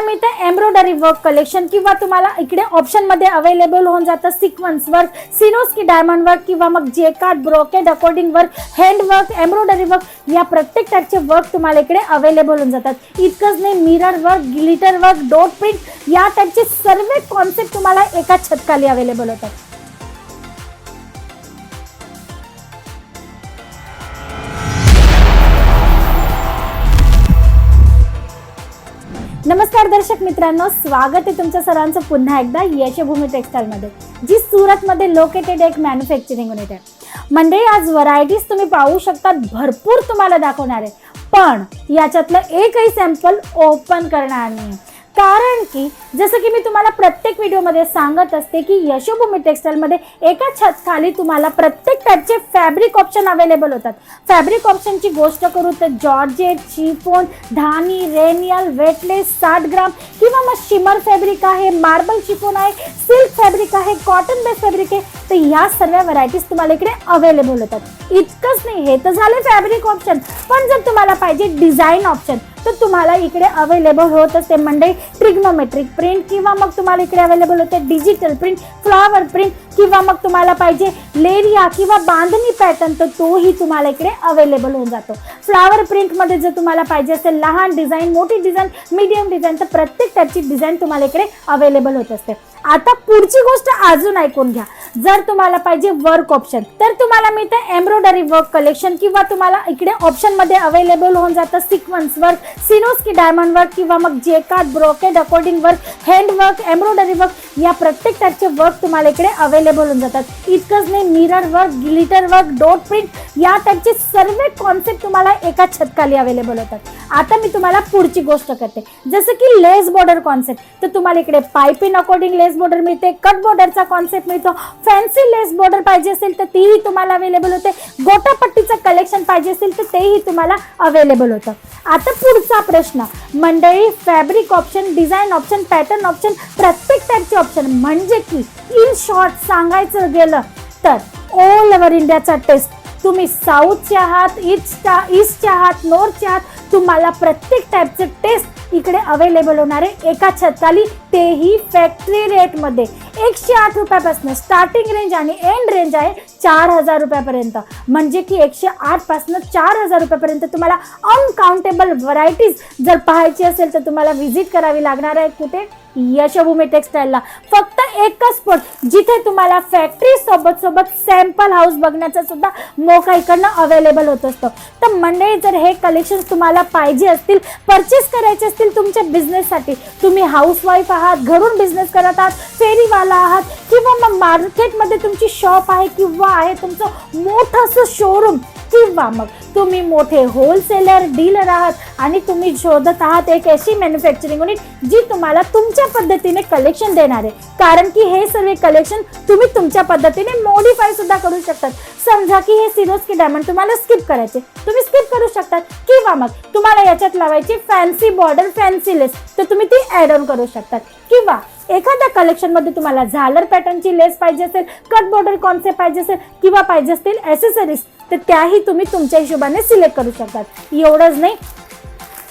तुम्हाला मिळतं embroidery work collection किंवा तुम्हाला इकडे ऑप्शनमध्ये अवेलेबल होऊन जातं सिक्वन्स वर्क सिनोस्की डायमंड वर्क किंवा मग jacquard brocade according work hand work embroidery work या प्रत्येक टाईपचे वर्क तुम्हाला इकडे अवेलेबल होऊन जातात. इतकंच नाही mirror work glitter work dot print या टाईपचे सर्व कॉन्सेप्ट तुम्हाला एका छतकाली अवेलेबल होतात. नमस्कार दर्शक मित्रांनो स्वागत आहे तुमच्या सर्वांचं पुन्हा एकदा यशभूमी टेक्सटाईलमध्ये जी सुरतमध्ये लोकेटेड एक मॅन्युफॅक्चरिंग युनिट आहे. म्हणजे आज व्हरायटीज तुम्ही पाहू शकतात भरपूर तुम्हाला दाखवणार आहे. पण याच्यातलं एकही सॅम्पल ओपन करणार नाही. कारण की जसं की मी तुम्हाला प्रत्येक व्हिडिओमध्ये सांगत असते की यशोभूमी टेक्सटाईलमध्ये एका छत खाली तुम्हाला प्रत्येक टाईपचे फॅब्रिक ऑप्शन अवेलेबल होतात. फॅब्रिक ऑप्शनची गोष्ट करू तर जॉर्जेट शिफोन धानी रेनियल वेटलेस साठ ग्राम किंवा मग शिमर फॅब्रिक आहे मार्बल शिफोन आहे सिल्क फॅब्रिक आहे कॉटन बेस फॅब्रिक आहे तर ह्या सर्व व्हरायटीज तुम्हाला इकडे अवेलेबल होतात. इतकंच नाही हे तर झाले फॅब्रिक ऑप्शन. पण जर तुम्हाला पाहिजे डिझाईन ऑप्शन तर तुम्हाला इकडे अवेलेबल होत असते म्हणजे ट्रिग्नोमेट्रिक प्रिंट किंवा मग तुम्हाला इकडे अवेलेबल होते डिजिटल प्रिंट फ्लॉवर प्रिंट किंवा मग तुम्हाला पाहिजे लेरिया किंवा बांधणी पॅटर्न तर तोही तुम्हाला इकडे अवेलेबल होऊन जातो. फ्लॉवर प्रिंटमध्ये जर तुम्हाला पाहिजे असेल लहान डिझाईन मोठी डिझाईन मीडियम डिझाईन तर प्रत्येक टाईपची डिझाईन तुम्हाला इकडे अवेलेबल होत असते. आता पुढची गोष्ट अजून ऐकून घ्या. जर तुम्हाला पाहिजे वर्क ऑप्शन तर तुम्हाला मिळतं एम्ब्रॉयडरी वर्क कलेक्शन किंवा तुम्हाला इकडे ऑप्शनमध्ये अवेलेबल होऊन जातं सिक्वन्स वर्क सिनोस्की डायमंड वर्क किंवा मग jacquard brocade according work hand work embroidery work या प्रत्येक टाईपचे वर्क तुम्हाला इकडे अवेलेबल होऊन जातात. इतकंच नाही mirror work glitter work dot print या टाईपचे सर्व कॉन्सेप्ट तुम्हाला एका छतखाली अवेलेबल होतात. आता मी तुम्हाला पुढची गोष्ट करते. जसं की लेस बॉर्डर कॉन्सेप्ट तर तुम्हाला इकडे पायपिन अकॉर्डिंग लेस बॉर्डर मिळते कट बॉर्डरचा कॉन्सेप्ट मिळतो फॅन्सी लेस बॉर्डर पाहिजे असेल तर तीही तुम्हाला अवेलेबल होते. गोटापट्टीचं कलेक्शन पाहिजे असेल तर तेही तुम्हाला अवेलेबल होतं. आता पुढचा प्रश्न. मंडळी fabric option design option pattern option प्रत्येक टाईपचे ऑप्शन म्हणजे की इन शॉर्ट सांगायचं गेलं तर ऑल ओव्हर इंडियाचा टेस्ट तुम्ही साऊथचे आहात ईस्टच्या ईस्टच्या आहात नॉर्थचे आहात तुम्हाला प्रत्येक टाईपचे टेस्ट इकडे अवेलेबल होणार आहे. एका छताली तेही फॅक्टरी रेटमध्ये एकशे आठ रुपयापासून स्टार्टिंग रेंज आणि एंड रेंज आहे चार हजार रुपयापर्यंत. म्हणजे की एकशे आठपासून चार हजार रुपयापर्यंत तुम्हाला अनकाउंटेबल व्हरायटीज जर पाहायची असेल तर तुम्हाला व्हिजिट करावी लागणार आहे कुठे? यशभूमी टेक्सटाईलला फक्त एकच स्पॉट जिथे तुम्हाला फॅक्टरी सोबत सोबत सॅम्पल हाऊस बघण्याचा सुद्धा मोका इकडनं अवेलेबल होत असतो. तर मंडळी जर हे कलेक्शन तुम्हाला पाहिजे असतील परचेस करायचे असतील तुमच्या बिझनेससाठी तुम्ही हाऊसवाईफ आहात घरून बिझनेस करत आहात फेरीवाला आहात किंवा मग मार्केटमध्ये तुमची शॉप आहे किंवा आहे तुमचं मोठं असं शोरूम किंवा मग तुम्ही मोठे होलसेलर डीलर आहात आणि तुम्ही शोधत आहात एक अशी मॅन्युफॅक्चरिंग युनिट जी तुम्हाला तुमच्या पद्धतीने कलेक्शन देणार आहे. कारण की हे सर्व कलेक्शन तुम्ही तुमच्या पद्धतीने मॉडिफाय सुद्धा करू शकतात. समजा की हे सिरोज की डायमंड तुम्हाला स्किप करायचे तुम्ही स्किप करू शकतात. किंवा मग तुम्हाला याच्यात लावायची फॅन्सी बॉर्डर फॅन्सी लेस तर तुम्ही ती ऍड ऑन करू शकतात. किंवा एखाद्या कलेक्शनमध्ये तुम्हाला झालर पॅटर्नची लेस पाहिजे असेल कट बॉर्डर कॉन्सेप्ट पाहिजे असेल किंवा पाहिजे असतील ॲसेसरीज तर त्याही तुम्ही तुमच्या हिशोबाने सिलेक्ट करू शकतात. एवढंच नाही.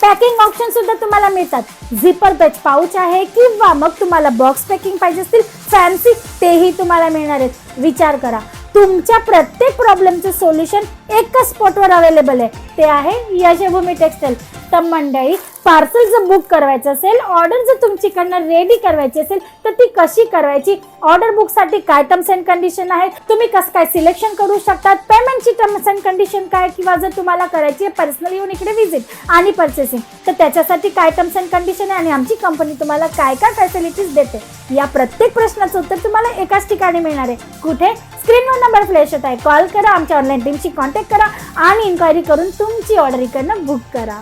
पॅकिंग ऑप्शन सुद्धा तुम्हाला मिळतात. झिपर पॅच पाऊच आहे किंवा मग तुम्हाला बॉक्स पॅकिंग पाहिजे असतील फॅन्सी तेही तुम्हाला मिळणार आहेत. विचार करा. तुमच्या प्रत्येक प्रॉब्लेमचं सोल्युशन एकच स्पॉटवर अवेलेबल आहे. ते आहे यशभूमी टेक्सटाईल तर मंडळी पार्सल जर बुक करायचं असेल ऑर्डर जर तुमच्याकडनं रेडी करायची असेल तर ती कशी करायची? ऑर्डर बुकसाठी काय टर्म्स अँड कंडिशन आहे तुम्ही कसं काय सिलेक्शन करू शकतात? पेमेंटची टर्म्स अँड कंडिशन काय? किंवा जर तुम्हाला करायची आहे पर्सनल येऊन इकडे व्हिजिट आणि परचेसिंग तर त्याच्यासाठी काय टर्म्स अँड कंडिशन आहे? आणि आमची कंपनी तुम्हाला काय काय फॅसिलिटीज देते? या प्रत्येक प्रश्नाचं उत्तर तुम्हाला एकाच ठिकाणी मिळणार आहे. कुठे? स्क्रीनवर नंबर फ्लॅश होत आहे. कॉल करा आमच्या ऑनलाईन टीमशी कॉन्टॅक्ट करा आणि इन्क्वायरी करून तुमची ऑर्डर इकडनं बुक करा.